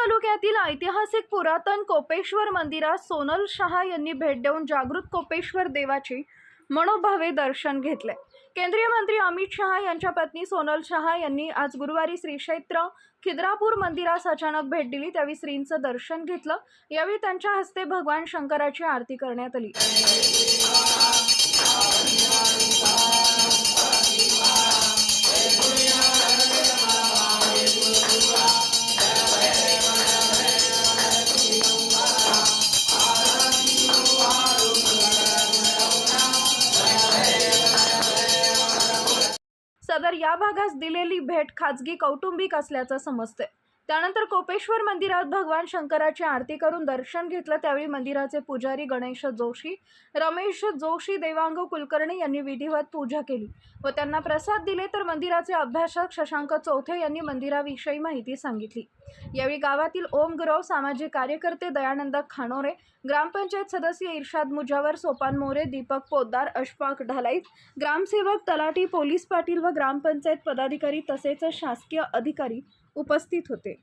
तालुक्यातील ऐतिहासिक पुरातन कोपेश्वर मंदिरात सोनल शहा यांनी भेट देऊन जागृत कोपेश्वर देवाची मनोभावे दर्शन घेतले. केंद्रीय मंत्री अमित शहा यांच्या पत्नी सोनल शहा यांनी आज गुरुवारी श्री क्षेत्र खिद्रापूर मंदिरास अचानक भेट दिली. त्यावेळी श्रींचं दर्शन घेतलं. यावेळी त्यांच्या हस्ते भगवान शंकराची आरती करण्यात आली. सदर या भागास दिलेली भेट खाजगी कौटुंबिक असल्याचं समजते त्यानंतर कोपेश्वर मंदिरात भगवान शंकराची आरती करून दर्शन घेतलं. त्यावेळी मंदिराचे पुजारी गणेश जोशी रमेश जोशी देवांग कुलकर्णी यांनी विधिवत पूजा केली व त्यांना प्रसाद दिले. तर मंदिराचे अभ्यासक शशांक चौथे यांनी मंदिराविषयी माहिती सांगितली. यावेळी गावातील ओम गुरव सामाजिक कार्यकर्ते दयानंद खानोरे ग्रामपंचायत सदस्य इर्शाद मुजावर सोपान मोरे दीपक पोद्दार अशफाक ढालाईत ग्रामसेवक तलाठी पोलीस पाटील व ग्रामपंचायत पदाधिकारी तसेच शासकीय अधिकारी उपस्थित होते.